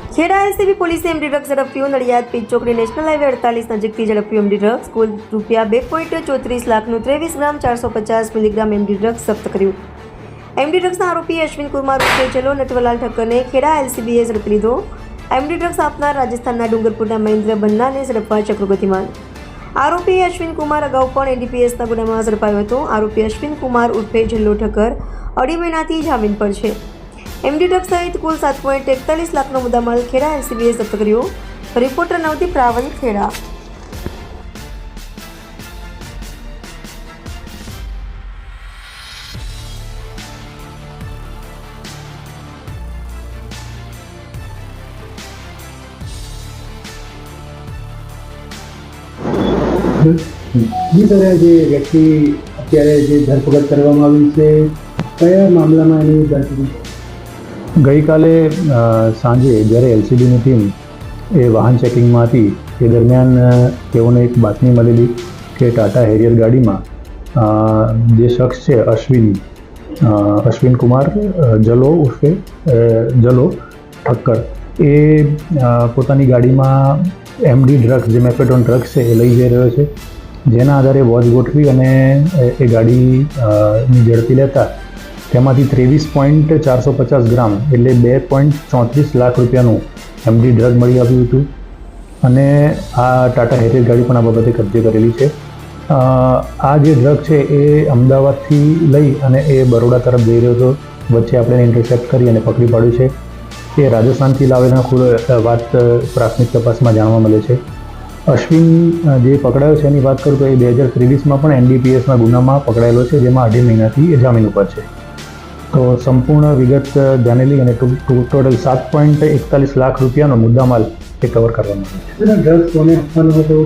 Kheda LCB પોલીસે MD drugs ઝડપ્યું Nadiad pitch ચોકડી નેશનલ હાઈવે અડતાલીસ નજીકથી ઝડપ્યું એમડી ડ્રગ્સ કુલ રૂપિયા બે પોઈન્ટ ચોત્રીસ લાખનું ત્રેવીસ ગ્રામ, ચારસો પચાસ મિલીગ્રામ એમડી ડ્રગ્સ જપ્ત કર્યું. એમડી ડ્રગ્સના આરોપી અશ્વિન કુમાર ઉર્ફે ચલો નટવરલાલ ઠક્કરને ખેડા એલસીબીએ ઝડપી લીધો. એમડી ડ્રગ્સ આપનાર રાજસ્થાનના ડુંગરપુરના મહેન્દ્ર બન્નાને ઝડપવા ચક્રો ગતિમાન આરોપી અશ્વિન કુમાર અગાઉ પણ એનડીપીએસના ગુનામાં ઝડપાયો હતો. આરોપી અશ્વિન કુમાર ઉર્ફે જલ્લો ઠક્કર અઢી મહિનાથી જામીન પર છે. એમડી ડ્રગ્સ સહિત કુલ સાત પોઈન્ટ એકતાલીસ લાખનો મુદ્દામાલ ખેડા એલસીબીએ જપ્ત કર્યો. રિપોર્ટર નવદીપ રાવલ, ખેડા. જે વ્યક્તિ અત્યારે જે ધરપકડ કરવામાં આવી છે, કયા મામલામાં એની ધરપકડ ગઈકાલે સાંજે જ્યારે એલસીબીની ટીમ એ વાહન ચેકિંગમાં હતી એ દરમિયાન તેઓને એક બાતમી મળેલી કે ટાટા હેરિયર ગાડીમાં જે શખ્સ છે, અશ્વિન અશ્વિન કુમાર જલો ઉર્ફે જલો ઠક્કર, એ પોતાની ગાડીમાં એમડી ડ્રગ્સ, જે મેપેટોન ડ્રગ્સ છે, એ લઈ જઈ રહ્યો છે. જેના આધારે વોચ ગોઠવી અને એ- ગાડીની ગાડી ઝડપી લેતા તેમાંથી ત્રેવીસ પોઈન્ટ ચારસો પચાસ ગ્રામ એટલે બે પોઈન્ટ ચોત્રીસ લાખ રૂપિયાનું એમડી ડ્રગ મળી આવ્યું હતું. અને આ ટાટા હેરિયર ગાડી પણ આ બાબતે કબજે કરેલી છે. આ જે ડ્રગ છે એ અમદાવાદથી લઈ અને એ બરોડા તરફ જઈ રહ્યો હતો. વચ્ચે આપણે ઇન્ટરસેપ્ટ કરી અને પકડી પાડ્યું છે. એ રાજસ્થાનથી લાવેલા ખુદ વાત પ્રાથમિક તપાસમાં જાણવા મળે છે. અશ્વિન જે પકડાયો છે એની વાત કરું તો એ બે હજાર ત્રેવીસમાં પણ એનડીપીએસના ગુનામાં પકડાયેલો છે, જેમાં અઢી મહિનાથી જામીન ઉપર છે. તો સંપૂર્ણ વિગત ધ્યાને લઈ અને ટોટલ સાત પોઈન્ટ એકતાલીસ લાખ રૂપિયાનો મુદ્દામાલ કવર કરવામાં આવ્યો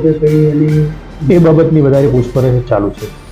છે. એ બાબતની વધારે પૂછપરછ ચાલુ છે.